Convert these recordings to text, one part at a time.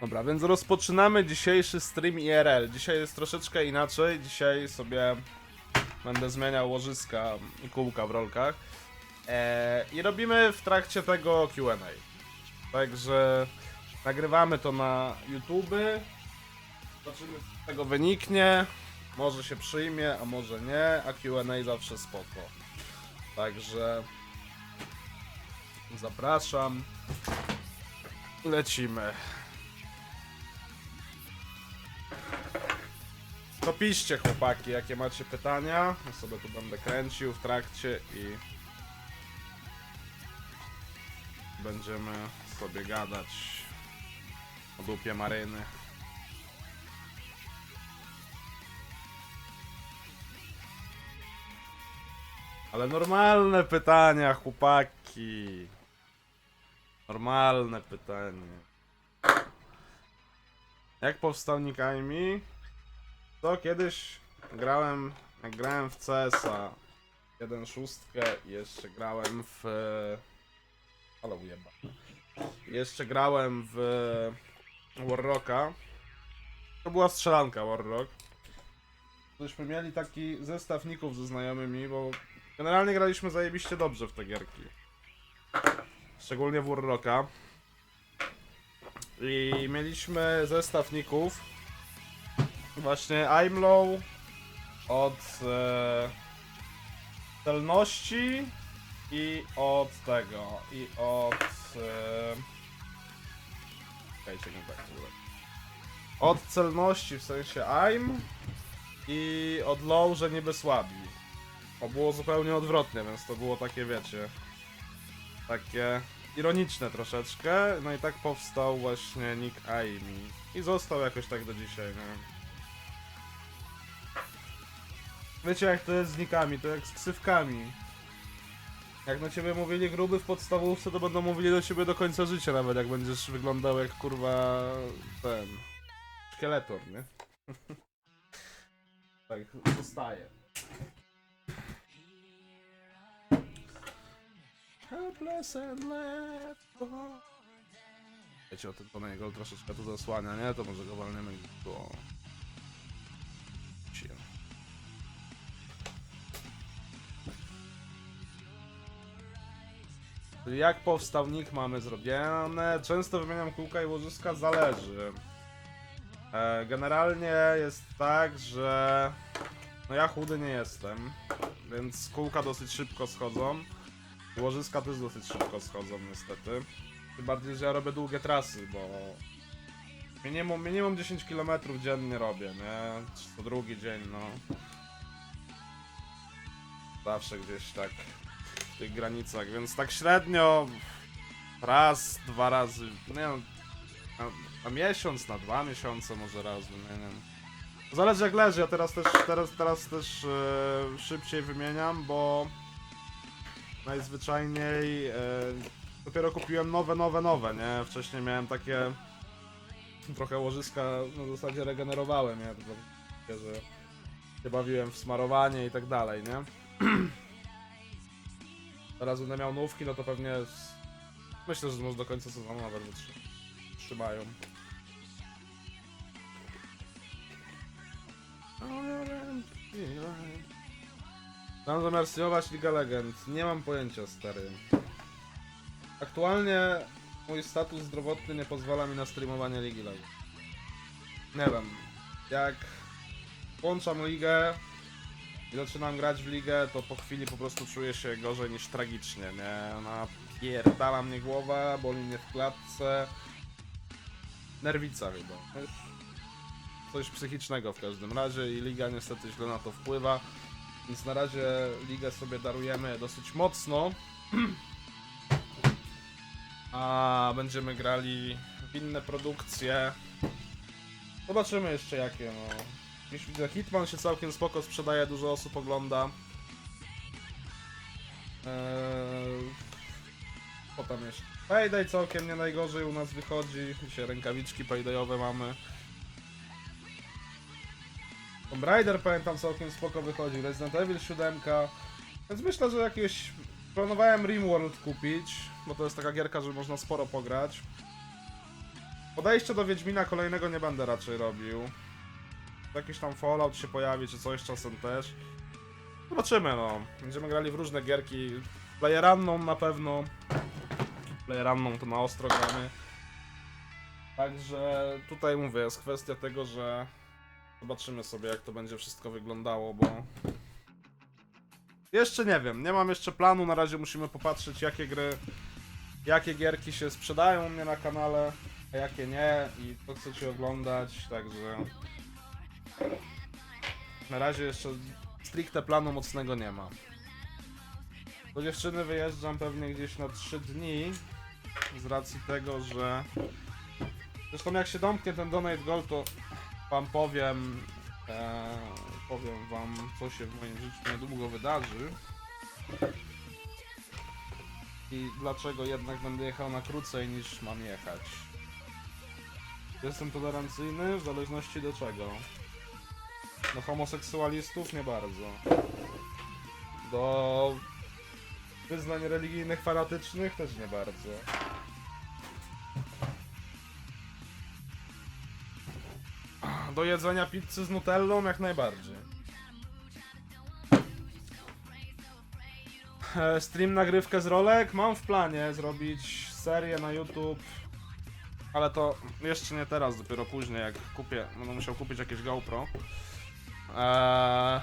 Dobra, więc rozpoczynamy dzisiejszy stream IRL. Dzisiaj jest troszeczkę inaczej. Dzisiaj sobie będę zmieniał łożyska i kółka w rolkach. Eee, I robimy w trakcie tego QA. Także nagrywamy to na YouTube. Zobaczymy, co z tego wyniknie. Może się przyjmie, a może nie. A QA zawsze spoko. Także zapraszam. Lecimy. To piszcie chłopaki, jakie macie pytania. Ja sobie tu będę kręcił w trakcie i będziemy sobie gadać o dupie maryny. Ale normalne pytania, chłopaki. Normalne pytanie. Jak powstał Nick Aimi? To kiedyś grałem, grałem w CS-a 1.6 i jeszcze grałem w... Ale ujeba. Jeszcze grałem w Warrocka. To była strzelanka Warrock. Tośmy mieli taki zestaw ników ze znajomymi, bo generalnie graliśmy zajebiście dobrze w te gierki. Szczególnie w Warrocka. I mieliśmy zestaw ników. Właśnie I'm low od e, celności i od tego i od e, nie tak. Od celności w sensie I'm i od low, że niby słabi. To było zupełnie odwrotnie, więc to było takie wiecie takie ironiczne troszeczkę. No i tak powstał właśnie Nick Aimi. I został jakoś tak do dzisiaj, nie? Wiecie jak to jest z nikami, to jak z ksywkami. Jak na ciebie mówili gruby w podstawówce, to będą mówili do ciebie do końca życia, nawet jak będziesz wyglądał jak kurwa ten szkieletor, nie? tak zostaje. Helpless and left. Wiecie o tym Tonego troszeczkę tu zasłania, nie? To może go walniemy tu. o. Chill. Jak powstał nick mamy zrobione. Często wymieniam kółka i łożyska, zależy. E, generalnie jest tak, że no ja chudy nie jestem, więc kółka dosyć szybko schodzą. Łożyska też dosyć szybko schodzą niestety. Tym bardziej, że ja robię długie trasy, bo minimum, minimum 10 km dziennie robię, nie? Co drugi dzień, no. Zawsze gdzieś tak w tych granicach, więc tak średnio raz, dwa razy, nie wiem, na, na miesiąc, na dwa miesiące może raz, nie wiem. Zależy jak leży, ja teraz też, teraz, teraz też e, szybciej wymieniam, bo najzwyczajniej e, dopiero kupiłem nowe, nowe, nowe, nie? Wcześniej miałem takie trochę łożyska na zasadzie regenerowałem, takie, że się bawiłem w smarowanie i tak dalej, nie? Teraz będę miał nówki, no to pewnie z... myślę, że może do końca sezonu nawet wytrzy- trzymają. Mam zamiar streamować Liga Legend. Nie mam pojęcia, stary. Aktualnie mój status zdrowotny nie pozwala mi na streamowanie Ligi Legend. Nie wiem. Jak włączam ligę i zaczynam grać w ligę, to po chwili po prostu czuję się gorzej niż tragicznie, nie? Ona pierdala mnie głowa, boli mnie w klatce. Nerwica chyba. Coś psychicznego w każdym razie i liga niestety źle na to wpływa. Więc na razie ligę sobie darujemy dosyć mocno. A będziemy grali w inne produkcje. Zobaczymy jeszcze jakie, no. Widzę, Hitman się całkiem spoko sprzedaje, dużo osób ogląda. Eee... Potem jeszcze. Payday całkiem nie najgorzej u nas wychodzi. Dzisiaj rękawiczki paydayowe mamy. Tomb Raider pamiętam całkiem spoko wychodził, Resident Evil 7. Więc myślę, że jakieś... Planowałem RimWorld kupić, bo to jest taka gierka, że można sporo pograć. Podejście do Wiedźmina kolejnego nie będę raczej robił. Jakiś tam Fallout się pojawi, czy coś czasem też. Zobaczymy, no. Będziemy grali w różne gierki. Playeranną na pewno. Playeranną to na ostro gramy. Także tutaj mówię, jest kwestia tego, że zobaczymy sobie jak to będzie wszystko wyglądało, bo jeszcze nie wiem, nie mam jeszcze planu, na razie musimy popatrzeć jakie gry, jakie gierki się sprzedają u mnie na kanale, a jakie nie i to chcecie oglądać, także na razie jeszcze stricte planu mocnego nie ma. Do dziewczyny wyjeżdżam pewnie gdzieś na 3 dni z racji tego, że zresztą jak się domknie ten Donate Gold to wam powiem e, powiem wam co się w moim życiu niedługo wydarzy i dlaczego jednak będę jechał na krócej niż mam jechać. Jestem tolerancyjny w zależności do czego. Do homoseksualistów nie bardzo. Do wyznań religijnych fanatycznych też nie bardzo. Do jedzenia pizzy z nutellą jak najbardziej. E, Stream nagrywkę z rolek. Mam w planie zrobić serię na YouTube. Ale to jeszcze nie teraz, dopiero później jak kupię. Będę musiał kupić jakieś GoPro. Eee,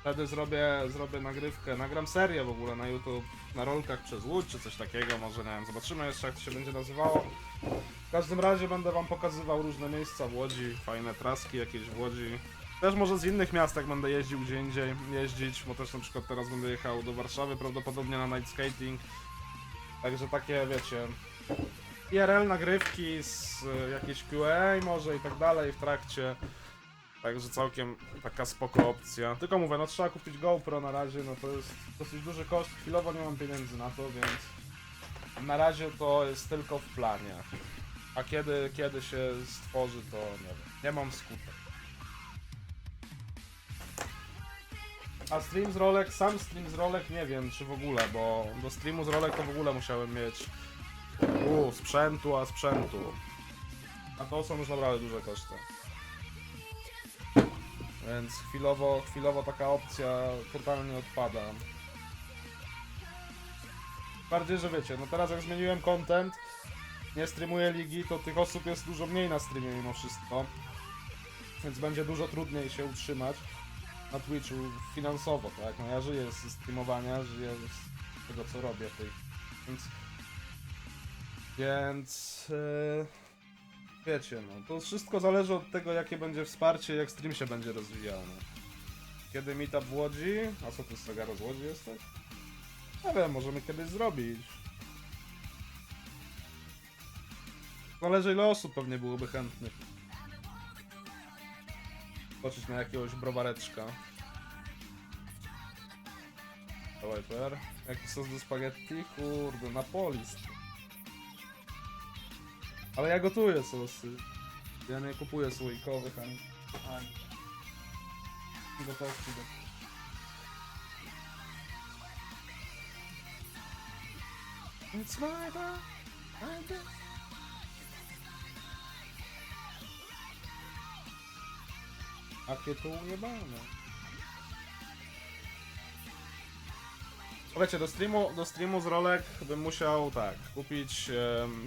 wtedy zrobię, zrobię nagrywkę, nagram serię w ogóle na YouTube na rolkach przez Łódź czy coś takiego, może nie wiem, zobaczymy jeszcze jak to się będzie nazywało. W każdym razie będę wam pokazywał różne miejsca w Łodzi, fajne traski jakieś w Łodzi. Też może z innych miast jak będę jeździł gdzie indziej jeździć, bo też na przykład teraz będę jechał do Warszawy prawdopodobnie na night skating. Także takie wiecie, IRL nagrywki z y, jakiejś QA może i tak dalej w trakcie. Także całkiem taka spoko opcja. Tylko mówię, no trzeba kupić GoPro na razie, no to jest dosyć duży koszt. Chwilowo nie mam pieniędzy na to, więc na razie to jest tylko w planie. A kiedy, kiedy się stworzy, to nie wiem. Nie mam skutek. A stream z rolek, sam stream z rolek nie wiem czy w ogóle, bo do streamu z rolek to w ogóle musiałem mieć u, sprzętu, a sprzętu. A to są już naprawdę duże koszty. Więc chwilowo, chwilowo taka opcja totalnie odpada. Bardziej, że wiecie, no teraz jak zmieniłem content, nie streamuję ligi, to tych osób jest dużo mniej na streamie mimo wszystko. Więc będzie dużo trudniej się utrzymać na Twitchu finansowo, tak? No ja żyję z streamowania, żyję z tego co robię tej... Więc... Więc... Yy... Wiecie, no to wszystko zależy od tego, jakie będzie wsparcie, jak stream się będzie rozwijał. No. Kiedy meetup w Łodzi? A co ty z Sagaro z Łodzi jesteś? Nie wiem, możemy kiedyś zrobić. Zależy ile osób pewnie byłoby chętnych. Zobaczyć na jakiegoś browareczka. Wiper. Jaki sos do spaghetti? Kurde, Napolis. Ale ja gotuję sosy. Ja nie kupuję słoikowych ani... ani... Gotowki do... It's my I guess. Jakie to ujebane. Słuchajcie, do streamu, do streamu z rolek bym musiał, tak, kupić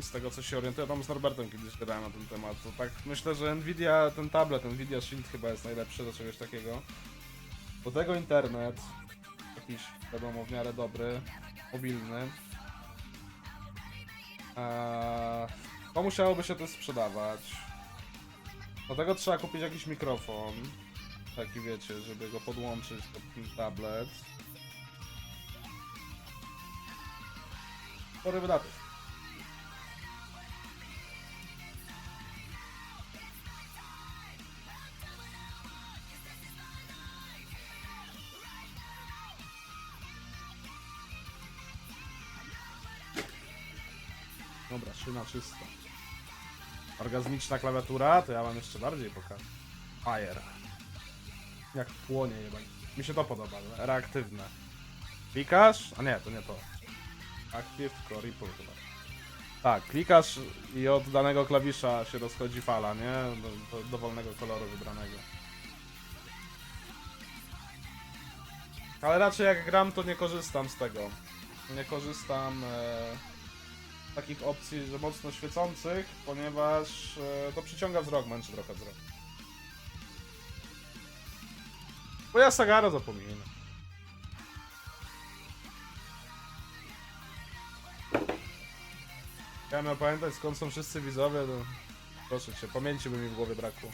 z tego co się orientuję, tam z Norbertem kiedyś gadałem na ten temat, to tak myślę, że Nvidia, ten tablet, Nvidia Shield chyba jest najlepszy do czegoś takiego. Do tego internet, jakiś, wiadomo, w miarę dobry, mobilny. Eee, to musiałoby się to sprzedawać. Do tego trzeba kupić jakiś mikrofon, taki wiecie, żeby go podłączyć pod ten tablet. Spory wydatek. Dobra, szyna czysta. Orgazmiczna klawiatura, to ja mam jeszcze bardziej pokażę. Fire. Jak płonie jeba. Mi się to podoba, reaktywne. Klikasz? A nie, to nie to. Active, Ripple chyba. Tak, klikasz i od danego klawisza się rozchodzi fala, nie? Do, do dowolnego koloru wybranego. Ale raczej jak gram, to nie korzystam z tego. Nie korzystam e, z takich opcji, że mocno świecących, ponieważ e, to przyciąga wzrok, męczy trochę wzrok. Bo ja Sagara zapominam. Ja miał pamiętać skąd są wszyscy widzowie, to proszę cię, pamięci by mi w głowie brakło.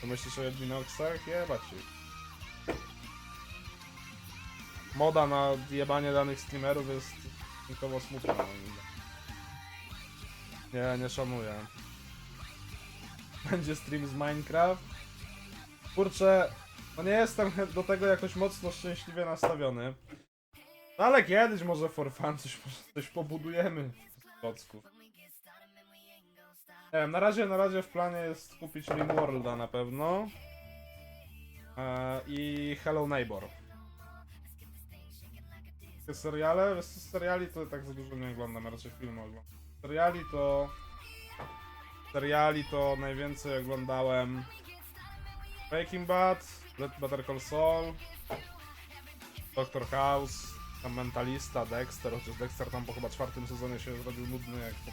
To myślisz o Edwinoxach? Jebać ich. Moda na jebanie danych streamerów jest stosunkowo smutna. Nie, nie szanuję. Będzie stream z Minecraft? Kurczę, no nie jestem do tego jakoś mocno szczęśliwie nastawiony. No ale kiedyś może for fun coś, coś pobudujemy klocków. Nie wiem, na razie, na razie w planie jest kupić Rimworlda na pewno. E, I Hello Neighbor. Te seriale, seriali to tak za dużo nie oglądam, raczej filmy oglądam. Seriali to... Seriali to najwięcej oglądałem Breaking Bad, Better Call Saul, Doctor House, tam Mentalista, Dexter, chociaż Dexter tam po chyba czwartym sezonie się zrobił nudny jak po-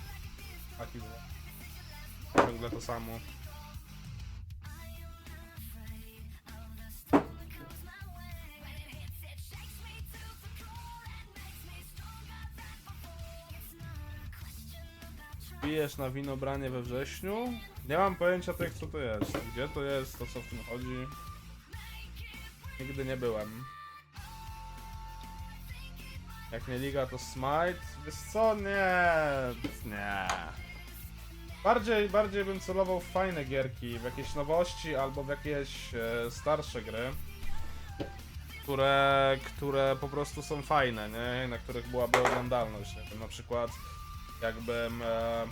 taki było. Ciągle to samo. Pijesz na wino branie we wrześniu? Nie mam pojęcia tych co to jest. Gdzie to jest, to co w tym chodzi. Nigdy nie byłem. Jak nie liga to Smite? Wiesz co? Nie, nie. Bardziej, bardziej bym celował w fajne gierki, w jakieś nowości albo w jakieś e, starsze gry. Które, które po prostu są fajne, nie? Na których byłaby oglądalność. Nie na przykład jakbym e,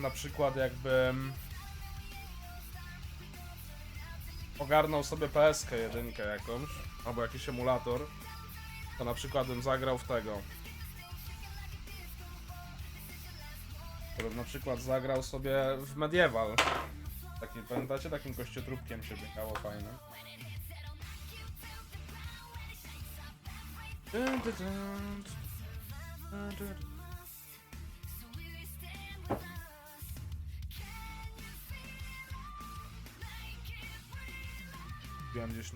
na przykład jakbym ogarnął sobie PSK jedynkę jakąś albo jakiś emulator to na przykład bym zagrał w tego to bym na przykład zagrał sobie w Medieval taki, pamiętacie? Takim kościotrupkiem się biegało dun. Kupiłem gdzieś,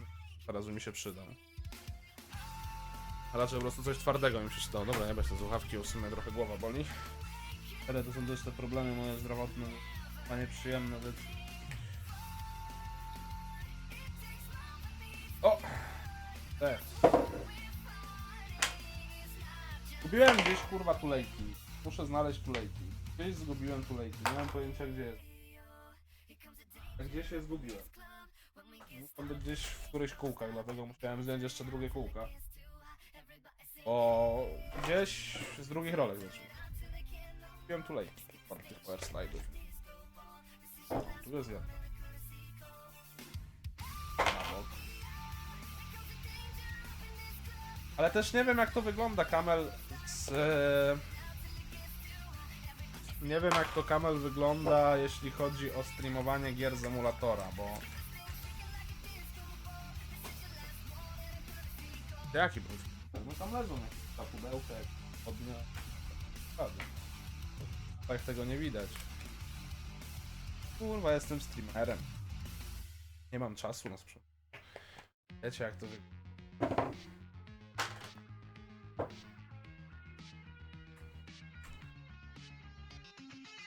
teraz mi się przydał. A raczej po prostu coś twardego mi przeczytał. Dobra, nie bez te słuchawki, sumie trochę głowa boli. Ale to są też te problemy moje zdrowotne, a nieprzyjemne, więc... O! Te. Kupiłem gdzieś kurwa tulejki. Muszę znaleźć tulejki. Gdzieś zgubiłem tulejki, nie mam pojęcia gdzie jest. A Gdzie się zgubiłem? Być gdzieś w którychś kółkach, dlatego musiałem wziąć jeszcze drugie kółka. Bo gdzieś z drugich rolek zaczął. Kupiłem tulejki. Parę tych power slide'ów. O, tu jest jedna. Na bok. Ale też nie wiem jak to wygląda kamel z... Nie wiem jak to kamel wygląda jeśli chodzi o streamowanie gier z emulatora, bo... Jaki był? No tam leżą jakieś ta pudełka, jak odnia... Prawda. Tak tego nie widać. Kurwa, jestem streamerem. Nie mam czasu na sprzątanie. Wiecie jak to wygląda.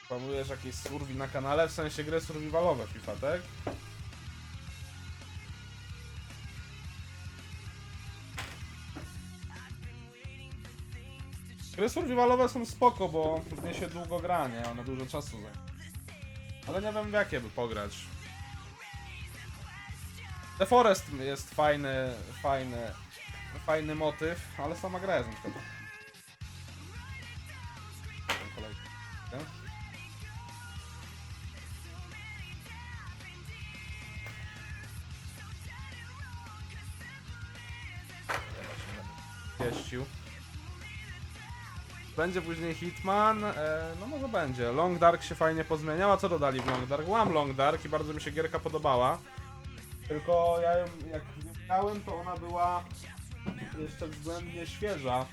Planujesz jakieś survi na kanale, w sensie gry survivalowe FIFA, tak? Gry survivalowe są spoko, bo w się długo gra, nie? One dużo czasu zajmują. Ale nie wiem w jakie by pograć. The Forest jest fajny, fajny, fajny motyw, ale sama gra jest na przykład. Pieścił. Będzie później Hitman, e, no może będzie. Long Dark się fajnie pozmieniała. Co dodali w Long Dark? Mam Long Dark i bardzo mi się gierka podobała. Tylko ja ją, jak grałem, to ona była jeszcze względnie świeża.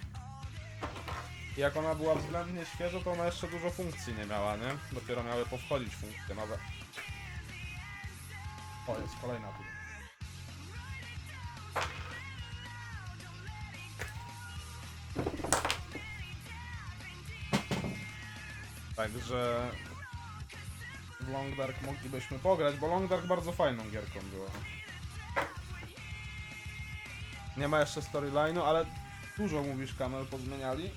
I jak ona była względnie świeża, to ona jeszcze dużo funkcji nie miała, nie? Dopiero miały powchodzić funkcje nowe. O, jest kolejna tu. Także w Long Dark moglibyśmy pograć, bo Long Dark bardzo fajną gierką była. Nie ma jeszcze storyline'u, ale dużo mówisz Kamel pozmieniali.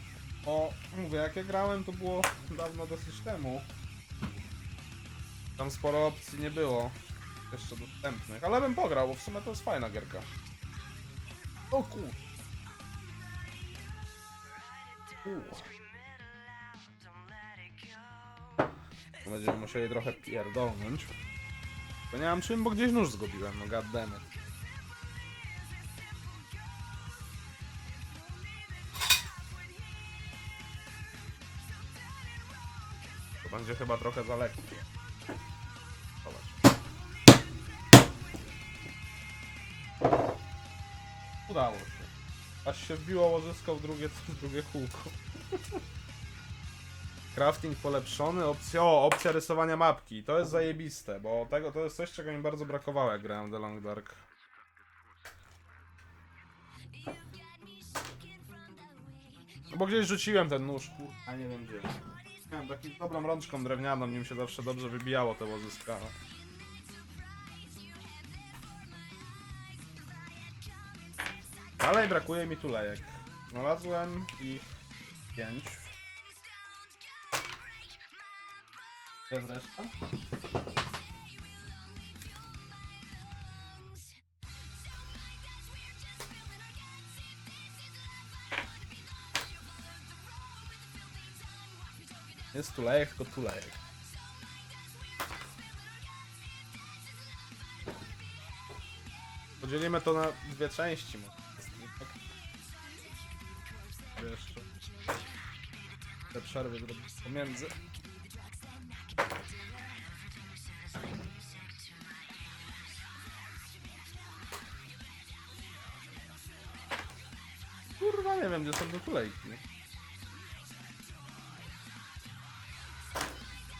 O, mówię, jak ja grałem to było dawno dosyć temu. Tam sporo opcji nie było jeszcze dostępnych, ale bym pograł, bo w sumie to jest fajna gierka. O kur... U. Będziemy musieli trochę pierdolnąć. Bo nie mam czym, bo gdzieś nóż zgubiłem, no goddammit. To będzie chyba trochę za lekkie. Zobacz. Udało się. Aż się wbiło łożysko w drugie, w drugie kółko. Crafting polepszony, opcja, o, opcja rysowania mapki. To jest zajebiste, bo tego to jest coś, czego mi bardzo brakowało, jak grałem The Long Dark. No bo gdzieś rzuciłem ten nóż, kur- a nie wiem gdzie. Miałem taką dobrą rączką drewnianą, nim się zawsze dobrze wybijało te łożyska. Dalej brakuje mi tulejek. Znalazłem ich pięć. Jest reszta? Jest tulejek, tylko tulejek. Podzielimy to na dwie części. może. Jeszcze. Te przerwy zrobić pomiędzy. Te tulejki.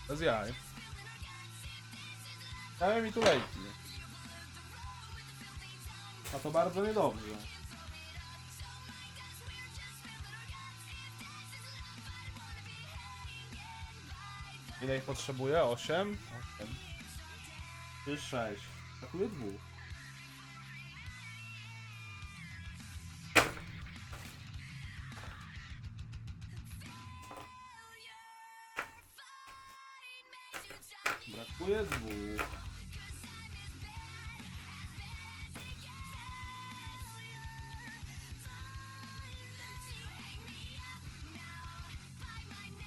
Bez jaj. Dałem mi tulejki. A to bardzo niedobrze. Ile ich potrzebuję? 8? 8. Czy 6? Brakuje dwóch. Brakuje dwóch.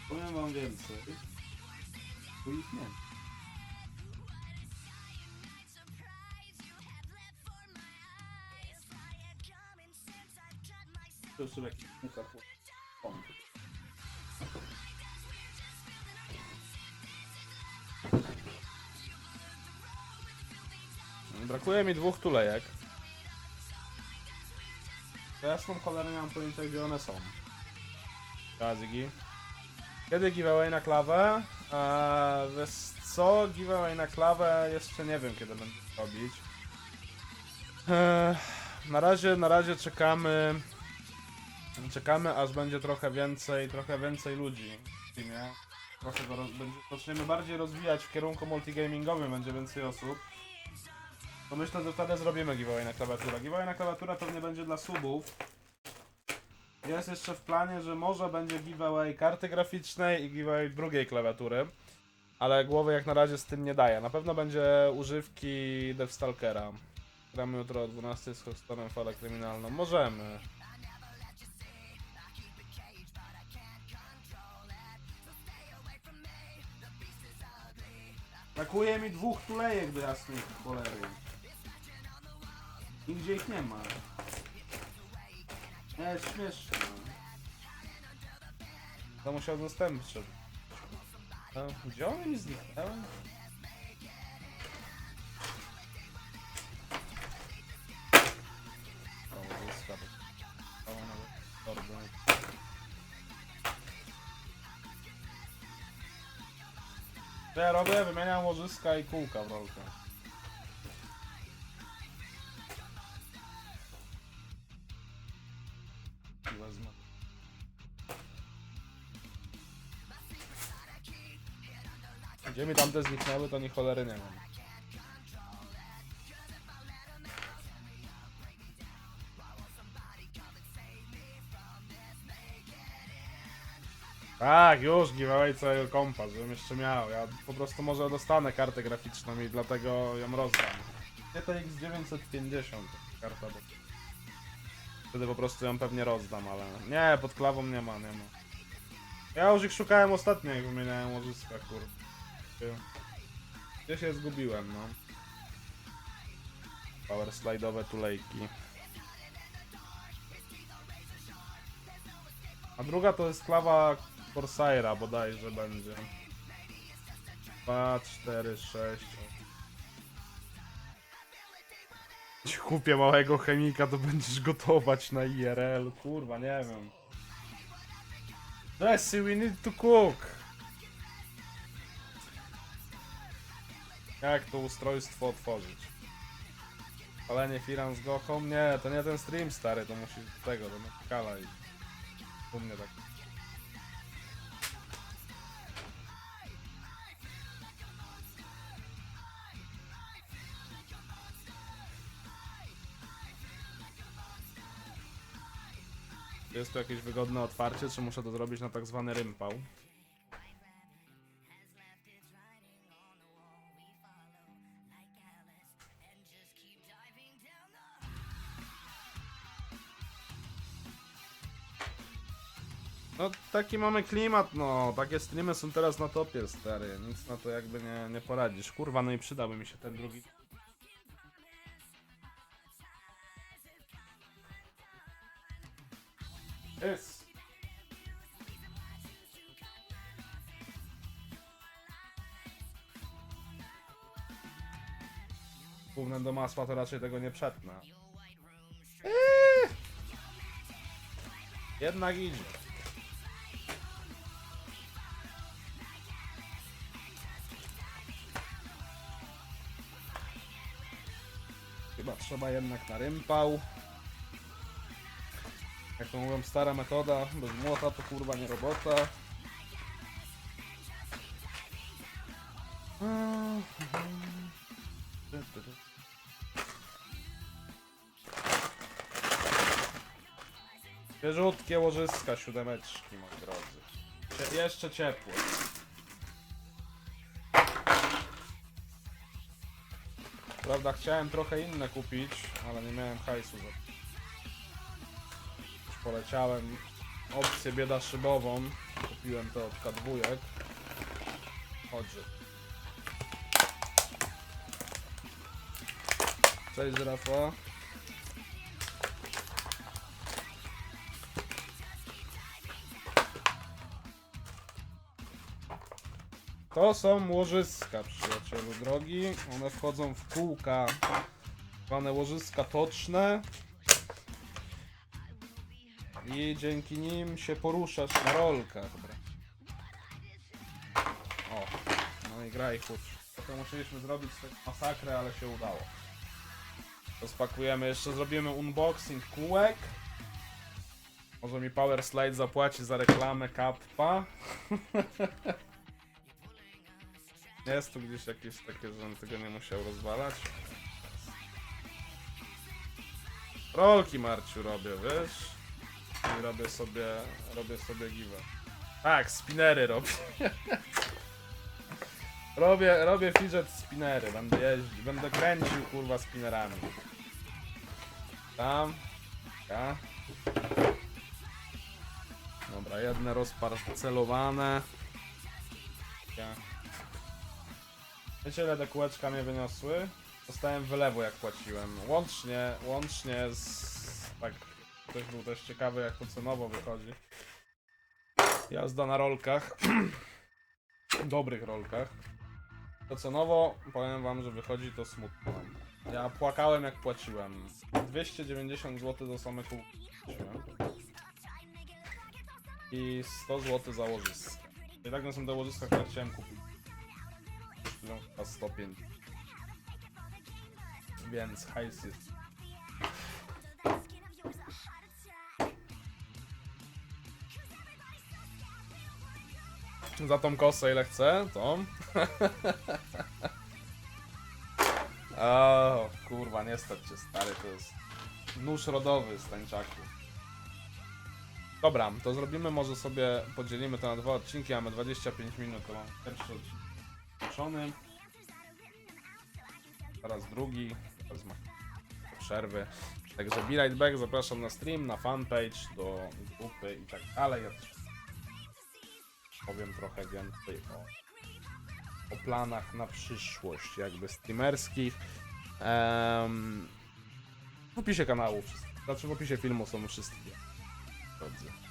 Powiem wam więcej. Tu ich nie. To jeszcze w jakichś kółkach. pompy. Brakuje mi dwóch tulejek. To jasną cholerę nie mam pojęcia gdzie one są. Kazigi. Kiedy giveaway na klawę? Eee, wiesz co? Giveaway na klawę jeszcze nie wiem kiedy będę robić. Eee, na razie, na razie czekamy. Czekamy aż będzie trochę więcej, trochę więcej ludzi w teamie. Trochę go roz, będzie, zaczniemy bardziej rozwijać w kierunku multigamingowym, będzie więcej osób. To myślę, że wtedy zrobimy giveaway na klawiaturę. Giveaway na klawiaturę pewnie będzie dla subów. Jest jeszcze w planie, że może będzie giveaway karty graficznej i giveaway drugiej klawiatury. Ale głowy jak na razie z tym nie daje. Na pewno będzie używki Devstalkera. Gramy jutro o 12 z Hoxtonem falę kryminalną. Możemy. Brakuje mi dwóch tulejek do jasnej cholery. Nigdzie ich nie ma. Jest śmieszne. To musiał zastępczy. No, gdzie one mi zniknęły? O. Co ja robię? Wymieniam łożyska i kółka w rolkę. Gdzie mi tamte zniknęły, to ni cholery nie mam. Tak, już giveaway całego kompa, żebym jeszcze miał. Ja po prostu może dostanę kartę graficzną i dlatego ją rozdam. GTX 950 karta, bo wtedy po prostu ją pewnie rozdam, ale nie, pod klawą nie ma, nie ma. Ja już ich szukałem ostatnio, jak wymieniałem łożyska, kurde. Gdzieś je zgubiłem, no. Power slide'owe tulejki. A druga to jest klawa Corsaira bodajże będzie. 2, 4, 6. Ci kupię małego chemika, to będziesz gotować na IRL. Kurwa, nie wiem. Jesse, we need to cook. Jak to ustrojstwo otworzyć? Palenie firan z gochą? Nie, to nie ten stream stary, to musi tego, do Mekala i u mnie tak. Jest tu jakieś wygodne otwarcie, czy muszę to zrobić na tak zwany rympał? No taki mamy klimat, no. Takie streamy są teraz na topie, stary. Nic na to jakby nie, nie poradzisz. Kurwa, no i przydałby mi się ten drugi. Jest. Gównem do masła to raczej tego nie przetnę. Eee. Jednak idzie. Trzeba jednak na rympał. Jak to mówią, stara metoda, bez młota to kurwa nie robota. Świeżutkie łożyska, siódemeczki, moi drodzy. Jeszcze ciepłe. Prawda, chciałem trochę inne kupić, ale nie miałem hajsu. Już poleciałem opcję bieda szybową. Kupiłem to od kadwujek. Chodź. Cześć Rafa. To są łożyska, przyjacielu drogi. One wchodzą w kółka, zwane łożyska toczne. I dzięki nim się poruszasz na rolkach. O, no i graj chód. Trochę musieliśmy zrobić masakrę, ale się udało. Rozpakujemy, jeszcze zrobimy unboxing kółek. Może mi Power Slide zapłaci za reklamę kappa. Jest tu gdzieś jakieś takie, żebym tego nie musiał rozwalać. Rolki Marciu robię, wiesz? I robię sobie, robię sobie giwę. Tak, spinery robię. robię, robię fidget spinery, będę jeździć, będę kręcił kurwa spinerami. Tam, ja. Dobra, jedne rozparcelowane. Ja. Ile te kółeczka mnie wyniosły? Dostałem wylewu jak płaciłem. Łącznie, łącznie z... Tak, ktoś był też ciekawy jak to cenowo wychodzi. Jazda na rolkach. Dobrych rolkach. To cenowo powiem wam, że wychodzi to smutno. Ja płakałem jak płaciłem. 290 zł za same kółki. I 100 zł za łożysko. I tak na są te łożyska, które chciałem kupić. Kosztują chyba 105. Więc hajs jest. Za tą kosę ile chcę, to. o, kurwa, nie stać cię stary, to jest nóż rodowy z tańczaku. Dobra, to zrobimy, może sobie podzielimy to na dwa odcinki, mamy 25 minut, to mam pierwszy odcinek skończony. Teraz drugi, teraz ma przerwy. Także Be Right Back, zapraszam na stream, na fanpage, do grupy i tak dalej. Ja też powiem trochę więcej o, o planach na przyszłość, jakby streamerskich. Em, w opisie kanału, znaczy w opisie filmu są wszystkie. Dobrze.